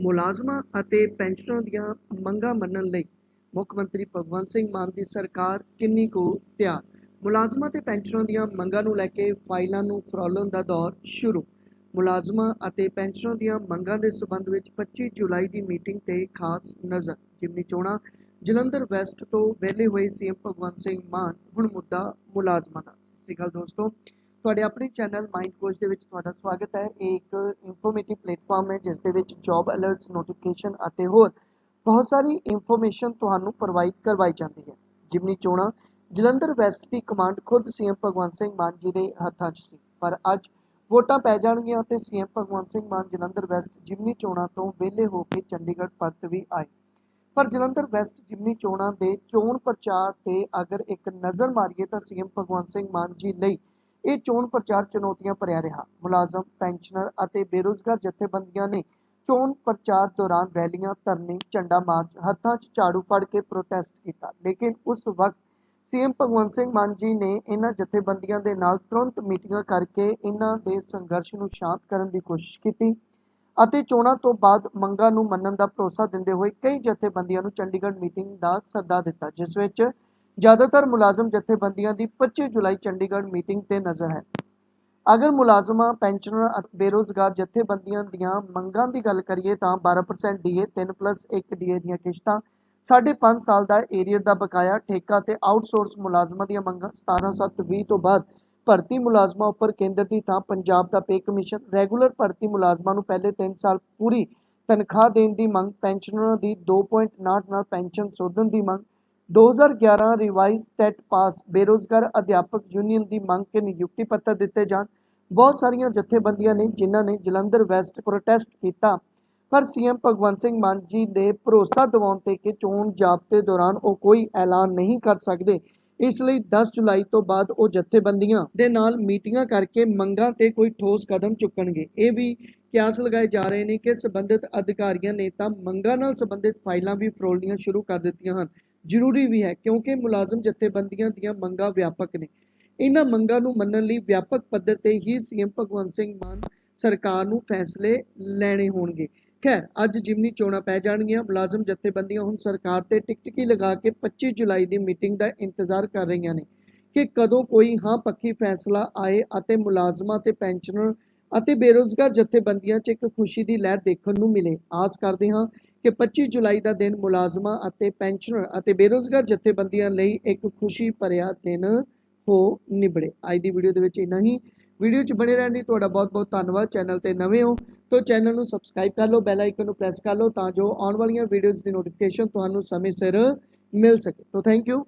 ਮੁਲਾਜ਼ਮਾਂ ਅਤੇ ਪੈਨਸ਼ਨਰਾਂ ਦੀਆਂ ਮੰਗਾਂ ਮੰਨਣ ਲਈ ਮੁੱਖ ਮੰਤਰੀ ਭਗਵੰਤ ਸਿੰਘ ਮਾਨ ਦੀ ਸਰਕਾਰ ਕਿੰਨੀ ਕੁ ਤਿਆਰ? ਮੁਲਾਜ਼ਮਾਂ ਤੇ ਪੈਨਸ਼ਨਰਾਂ ਦੀਆਂ ਮੰਗਾਂ ਨੂੰ ਲੈ ਕੇ ਫਾਈਲਾਂ ਨੂੰ ਫਰੋਲਣ ਦਾ ਦੌਰ ਸ਼ੁਰੂ। ਮੁਲਾਜ਼ਮਾਂ ਅਤੇ ਪੈਨਸ਼ਨਰਾਂ ਦੀਆਂ ਮੰਗਾਂ ਦੇ ਸਬੰਧ ਵਿੱਚ 25 ਜੁਲਾਈ ਦੀ ਮੀਟਿੰਗ ਤੇ ਖਾਸ ਨਜ਼ਰ। ਜਿਮਨੀ ਚੋਣਾਂ ਜਲੰਧਰ ਵੈਸਟ ਤੋਂ ਵਿਹਲੇ ਹੋਏ ਸੀਐਮ ਭਗਵੰਤ ਸਿੰਘ ਮਾਨ, ਹੁਣ ਮੁੱਦਾ ਮੁਲਾਜ਼ਮਾਂ ਦਾ। ਸਤਿ ਸ਼੍ਰੀ ਅਕਾਲ ਦੋਸਤੋ। ਤੁਹਾਡੇ ਆਪਣੇ ਚੈਨਲ ਮਾਈਂਡ ਕੋਚ ਦੇ ਵਿੱਚ ਤੁਹਾਡਾ ਸਵਾਗਤ ਹੈ। ਇਹ ਇੱਕ ਇਨਫੋਰਮੇਟਿਵ ਪਲੇਟਫਾਰਮ ਹੈ, ਜਿਸ ਦੇ ਵਿੱਚ ਜੌਬ ਅਲਰਟਸ ਨੋਟੀਫਿਕੇਸ਼ਨ ਅਤੇ ਹੋਰ ਬਹੁਤ ਸਾਰੀ ਇਨਫੋਰਮੇਸ਼ਨ ਤੁਹਾਨੂੰ ਪ੍ਰੋਵਾਈਡ ਕਰਵਾਈ ਜਾਂਦੀ ਹੈ। ਜਿਮਨੀ ਚੋਣਾਂ, ਜਲੰਧਰ ਵੈਸਟ ਦੀ ਕਮਾਂਡ ਖੁਦ ਸੀਐਮ ਭਗਵੰਤ ਸਿੰਘ ਮਾਨ ਜੀ ਦੇ ਹੱਥਾਂ 'ਚ ਸੀ। ਪਰ ਅੱਜ ਵੋਟਾਂ ਪੈ ਜਾਣਗੀਆਂ ਤੇ ਸੀਐਮ ਭਗਵੰਤ ਸਿੰਘ ਮਾਨ ਜਲੰਧਰ ਵੈਸਟ ਜਿਮਨੀ ਚੋਣਾਂ ਤੋਂ ਵਿਹਲੇ ਹੋ ਕੇ ਚੰਡੀਗੜ੍ਹ ਪਰਤ ਵੀ ਆਏ। ਪਰ ਜਲੰਧਰ ਵੈਸਟ ਜਿਮਨੀ ਚੋਣਾਂ ਦੇ ਚੋਣ ਪ੍ਰਚਾਰ ਤੇ ਅਗਰ ਇੱਕ ਨਜ਼ਰ ਮਾਰੀਏ ਤਾਂ ਸੀਐਮ ਭਗਵੰਤ ਸਿੰਘ ਮਾਨ ਜੀ ਲਈ ਇਹ ਚੋਣ ਪ੍ਰਚਾਰ ਚੁਣੌਤੀਆਂ ਭਰਿਆ ਰਿਹਾ। ਮੁਲਾਜ਼ਮ, ਪੈਨਸ਼ਨਰ ਅਤੇ ਬੇਰੋਜ਼ਗਾਰ ਜਥੇਬੰਦੀਆਂ ਨੇ ਚੋਣ ਪ੍ਰਚਾਰ ਦੌਰਾਨ ਰੈਲੀਆਂ, ਧਰਨੇ, ਝੰਡਾ ਮਾਰਚ, ਹੱਥਾਂ 'ਚ ਝਾੜੂ ਫੜ ਕੇ ਪ੍ਰੋਟੈਸਟ ਕੀਤਾ। ਲੇਕਿਨ ਉਸ ਵਕਤ ਸੀਐਮ ਭਗਵੰਤ ਸਿੰਘ ਮਾਨ ਜੀ ਨੇ ਇਹਨਾਂ ਜਥੇਬੰਦੀਆਂ ਦੇ ਨਾਲ ਤੁਰੰਤ ਮੀਟਿੰਗਾਂ ਕਰਕੇ ਇਹਨਾਂ ਦੇ ਸੰਘਰਸ਼ ਨੂੰ ਸ਼ਾਂਤ ਕਰਨ ਦੀ ਕੋਸ਼ਿਸ਼ ਕੀਤੀ ਅਤੇ ਚੋਣਾਂ ਤੋਂ ਬਾਅਦ ਮੰਗਾਂ ਨੂੰ ਮੰਨਣ ਦਾ ਭਰੋਸਾ ਦਿੰਦੇ ਹੋਏ ਕਈ ਜਥੇਬੰਦੀਆਂ ਨੂੰ ਚੰਡੀਗੜ੍ਹ ਮੀਟਿੰਗ ਦਾ ਸੱਦਾ ਦਿੱਤਾ, ਜਿਸ ਵਿੱਚ ਜ਼ਿਆਦਾਤਰ ਮੁਲਾਜ਼ਮ ਜਥੇਬੰਦੀਆਂ ਦੀ 25 ਜੁਲਾਈ ਚੰਡੀਗੜ੍ਹ ਮੀਟਿੰਗ ਤੇ ਨਜ਼ਰ ਹੈ। ਅਗਰ ਮੁਲਾਜ਼ਮਾਂ, ਪੈਨਸ਼ਨਰ ਅਤੇ ਬੇਰੋਜ਼ਗਾਰ ਜਥੇਬੰਦੀਆਂ ਦੀਆਂ ਮੰਗਾਂ ਦੀ ਗੱਲ ਕਰੀਏ ਤਾਂ 12% ਡੀਏ 3+1 ਡੀਏ ਦੀਆਂ ਕਿਸ਼ਤਾਂ, ਸਾਢੇ ਪੰਜ ਸਾਲ ਦਾ ਏਰੀਅਰ ਦਾ ਬਕਾਇਆ ਠੇਕਾ ਤੇ ਆਊਟਸੋਰਸ ਮੁਲਾਜ਼ਮਾਂ ਦੀਆਂ ਮੰਗਾਂ 17/7/20 ਤੋਂ ਬਾਅਦ ਭਰਤੀ ਮੁਲਾਜ਼ਮਾਂ ਉੱਪਰ ਕੇਂਦਰ ਦੀ ਥਾਂ ਪੰਜਾਬ ਦਾ ਪੇ ਕਮਿਸ਼ਨ ਰੈਗੂਲਰ ਭਰਤੀ ਮੁਲਾਜ਼ਮਾਂ ਨੂੰ ਪਹਿਲੇ 3 ਸਾਲ ਪੂਰੀ ਤਨਖਾਹ ਦੇਣ ਦੀ ਮੰਗ, ਪੈਨਸ਼ਨਰਾਂ ਦੀ 2.9 ਨਾਲ ਪੈਨਸ਼ਨ ਸੋਧਣ ਦੀ ਮੰਗ 2011 ਰਿਵਾਈਜ਼ ਟੈਟ ਪਾਸ ਬੇਰੋਜ਼ਗਾਰ ਅਧਿਆਪਕ ਯੂਨੀਅਨ ਦੀ ਮੰਗ ਕੇ ਨਿਯੁਕਤੀ ਪੱਤਰ ਦਿੱਤੇ ਜਾਣ। ਬਹੁਤ ਸਾਰੀਆਂ ਜਥੇਬੰਦੀਆਂ ਨੇ ਜਿਨ੍ਹਾਂ ਨੇ ਜਲੰਧਰ ਵੈਸਟ ਪ੍ਰੋਟੈਸਟ ਕੀਤਾ। ਪਰ ਸੀਐਮ ਭਗਵੰਤ ਸਿੰਘ ਮਾਨ ਜੀ ਦੇ ਭਰੋਸਾ ਦਿਵਾਉਣ ਤੇ ਕਿ ਚੋਣ ਜਾਬਤੇ ਦੌਰਾਨ ਉਹ ਕੋਈ ਐਲਾਨ ਨਹੀਂ ਕਰ ਸਕਦੇ, ਇਸ ਲਈ 10 ਜੁਲਾਈ ਤੋਂ ਬਾਅਦ ਉਹ ਜਥੇਬੰਦੀਆਂ ਦੇ ਨਾਲ ਮੀਟਿੰਗਾਂ ਕਰਕੇ ਮੰਗਾਂ ਤੇ ਕੋਈ ਠੋਸ ਕਦਮ ਚੁੱਕਣਗੇ। ਇਹ ਵੀ ਕਿਆਸ ਲਗਾਏ ਜਾ ਰਹੇ ਨੇ ਕਿ ਸੰਬੰਧਿਤ ਅਧਿਕਾਰੀਆਂ ਨੇ ਤਾਂ ਮੰਗਾਂ ਨਾਲ ਸੰਬੰਧਿਤ ਫਾਈਲਾਂ ਵੀ ਫਰੋਲਣੀਆਂ ਸ਼ੁਰੂ ਕਰ ਦਿੱਤੀਆਂ ਹਨ। ਜ਼ਰੂਰੀ ਵੀ ਹੈ, ਕਿਉਂਕਿ ਮੁਲਾਜ਼ਮ ਜਥੇਬੰਦੀਆਂ ਦੀਆਂ ਮੰਗਾਂ ਵਿਆਪਕ ਨੇ। ਇਹਨਾਂ ਮੰਗਾਂ ਨੂੰ ਮੰਨਣ ਲਈ ਵਿਆਪਕ ਪੱਧਰ ਤੇ ਹੀ ਸੀਐਮ ਭਗਵੰਤ ਸਿੰਘ ਮਾਨ ਸਰਕਾਰ ਨੂੰ ਫੈਸਲੇ ਲੈਣੇ ਹੋਣਗੇ। ਖੈਰ, ਅੱਜ ਜਿਮਨੀ ਚੋਣਾਂ ਪੈ ਜਾਣਗੀਆਂ, ਮੁਲਾਜ਼ਮ ਜਥੇਬੰਦੀਆਂ ਹੁਣ ਸਰਕਾਰ ਤੇ ਟਿਕਟਿਕੀ ਲਗਾ ਕੇ 25 ਜੁਲਾਈ ਦੀ ਮੀਟਿੰਗ ਦਾ ਇੰਤਜ਼ਾਰ ਕਰ ਰਹੀਆਂ ਨੇ ਕਿ ਕਦੋਂ ਕੋਈ ਹਾਂ ਪੱਕੀ ਫੈਸਲਾ ਆਏ ਅਤੇ ਮੁਲਾਜ਼ਮਾਂ ਤੇ ਪੈਨਸ਼ਨਰ ਅਤੇ ਬੇਰੋਜ਼ਗਾਰ ਜਥੇਬੰਦੀਆਂ 'ਚ ਇੱਕ ਖੁਸ਼ੀ ਦੀ ਲਹਿਰ ਦੇਖਣ ਨੂੰ ਮਿਲੇ। ਆਸ ਕਰਦੇ ਹਾਂ ਕਿ 25 ਜੁਲਾਈ ਦਾ ਦਿਨ ਮੁਲਾਜ਼ਮਾਂ ਅਤੇ ਪੈਨਸ਼ਨਰ ਅਤੇ ਬੇਰੋਜ਼ਗਾਰ ਜਥੇਬੰਦੀਆਂ ਲਈ ਇੱਕ ਖੁਸ਼ੀ ਭਰਿਆ ਦਿਨ ਹੋ ਨਿਬੜੇ। ਅੱਜ ਦੀ ਵੀਡੀਓ ਦੇ ਵਿੱਚ ਇੰਨਾ ਹੀ। ਵੀਡੀਓ 'ਚ ਬਣੇ ਰਹਿਣ ਲਈ ਤੁਹਾਡਾ ਬਹੁਤ-ਬਹੁਤ ਧੰਨਵਾਦ। ਚੈਨਲ ਤੇ ਨਵੇਂ ਹੋ ਤਾਂ ਚੈਨਲ ਨੂੰ ਸਬਸਕ੍ਰਾਈਬ ਕਰ ਲਓ, ਬੈਲ ਆਈਕਨ ਨੂੰ ਪ੍ਰੈਸ ਕਰ ਲਓ ਤਾਂ ਜੋ ਆਉਣ ਵਾਲੀਆਂ ਵੀਡੀਓਜ਼ ਦੀ ਨੋਟੀਫਿਕੇਸ਼ਨ ਤੁਹਾਨੂੰ ਸਮੇਂ ਸਿਰ ਮਿਲ ਸਕੇ। ਤਾਂ ਥੈਂਕ ਯੂ